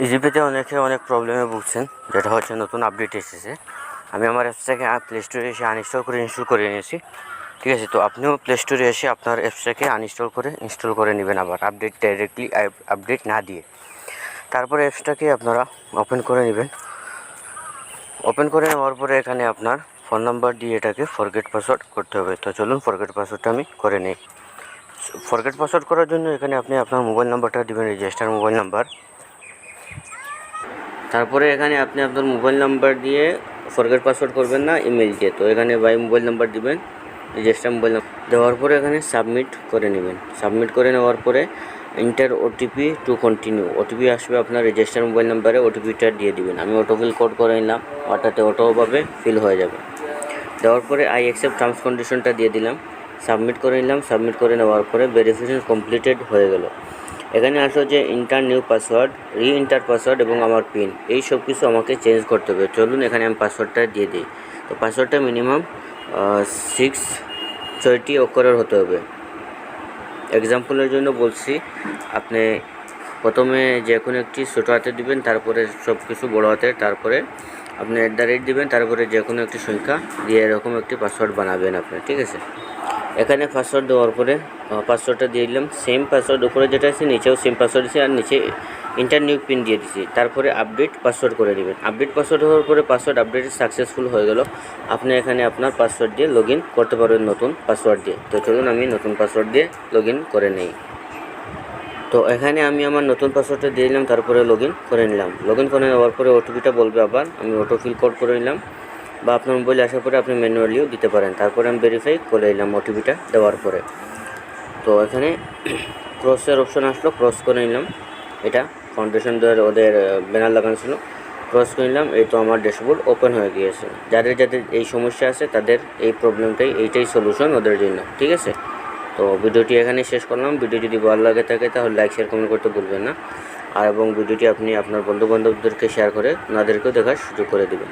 ইজিপিতে অনেকে অনেক প্রবলেমে ভুগছেন, যেটা হচ্ছে নতুন আপডেট এসেছে। আমি আমার অ্যাপসটাকে প্লে স্টোরে এসে আনইনস্টল করে ইনস্টল করে নিয়েছি। ঠিক আছে, তো আপনিও প্লে স্টোরে এসে আপনার অ্যাপসটাকে আনইনস্টল করে ইনস্টল করে নেবেন আবার আপডেট ডাইরেক্টলি আপডেট না দিয়ে। তারপরে অ্যাপসটাকে আপনারা ওপেন করে নেবেন। ওপেন করে নেওয়ার পরে এখানে আপনার ফোন নাম্বার দিয়ে এটাকে ফরগেট পাসওয়ার্ড করতে হবে। তো চলুন ফরগেট পাসওয়ার্ডটা আমি করে নিই। ফরগেট পাসওয়ার্ড করার জন্য এখানে আপনি আপনার মোবাইল নাম্বারটা দিবেন রেজিস্টার মোবাইল নাম্বার তারপরে এখানে আপনি আপনার মোবাইল নাম্বার দিয়ে ফরগেট পাসওয়ার্ড করবেন না ইমেল দিয়ে। তো এখানে বাই মোবাইল নাম্বার দিবেন রেজিস্টার মোবাইল নাম্বার দেওয়ার পরে এখানে সাবমিট করে নেবেন। সাবমিট করে নেওয়ার পরে enter OTP to continue OTP আসবে আপনার রেজিস্টার মোবাইল নাম্বারে ওটিপিটা দিয়ে দিবেন। আমি অটো ফিল কোড করে নিলাম ওটাতে অটোভাবে ফিল হয়ে যাবে। দেওয়ার পরে আই অ্যাকসেপ্ট টার্মস কন্ডিশনটা দিয়ে দিলাম। সাবমিট করে নিলাম। সাবমিট করে নেওয়ার পরে ভেরিফিকেশন কমপ্লিটেড হয়ে গেল। এখানে আসলো যে enter new password reenter password এবং আমার পিন এই সব কিছু আমাকে চেঞ্জ করতে হবে। চলুন এখানে আমি পাসওয়ার্ডটা দিয়ে দিই। তো পাসওয়ার্ডটা মিনিমাম সিক্স ছয়টি অক্ষরের হতে হবে। এক্সাম্পলের জন্য বলছি, আপনি প্রথমে যে কোনো একটি ছোটো হাতে দিবেন, তারপরে সব কিছু বড়ো হাতে, তারপরে আপনি অ্যাট দ্য রেট দিবেন, তারপরে যে কোনো একটি সংখ্যা দিয়ে এরকম একটি পাসওয়ার্ড বানাবেন আপনি, ঠিক আছে? এখানে পাসওয়ার্ড দেওয়ার পরে পাসওয়ার্ডটা দিয়ে দিলাম। সেম পাসওয়ার্ড উপরে যেটা আছে, নিচেও সেম পাসওয়ার্ড দিচ্ছি আর নিচে ইন্টারনিউ পিন দিয়ে দিচ্ছি তারপরে আপডেট পাসওয়ার্ড করে দেবেন। আপডেট পাসওয়ার্ড হওয়ার পরে পাসওয়ার্ড আপডেট সাকসেসফুল হয়ে গেল। আপনি এখানে আপনার পাসওয়ার্ড দিয়ে লগ করতে পারবেন নতুন পাসওয়ার্ড দিয়ে। তো চলুন, আমি নতুন পাসওয়ার্ড দিয়ে লগ করে নেই। তো এখানে আমি আমার নতুন পাসওয়ার্ডটা দিয়ে দিলাম, তারপরে লগ করে নিলাম। লগ করে নেওয়ার পরে ওটিপিটা বলবে আবার। আমি অটো ফিল কোড করে নিলাম। বা আপনার মোবাইলে আসার পরে আপনি ম্যানুয়ালিও দিতে পারেন। তারপরে আমি ভেরিফাই করে নিলাম ওটিপিটা দেওয়ার পরে। তো এখানে ক্রসের অপশন আসলো ক্রস করে নিলাম। এটা ফাউন্ডেশন ওদের ব্যানার লাগানো ছিল। ক্রস করে নিলাম, এই তো আমার ড্যাশবোর্ড ওপেন হয়ে গিয়েছে। যাদের যাদের এই সমস্যা আছে, তাদের এই প্রবলেমটাই এইটাই সলিউশন ওদের জন্য, ঠিক আছে? তো ভিডিওটি এখানে শেষ করলাম। ভিডিও যদি ভালো লাগে থাকে, তাহলে লাইক শেয়ার কমেন্ট করতে ভুলবেন না। আর এবং ভিডিওটি আপনি আপনার বন্ধু বান্ধবদেরকে শেয়ার করে, ওনাদেরকেও দেখার সুযোগ করে দেবেন।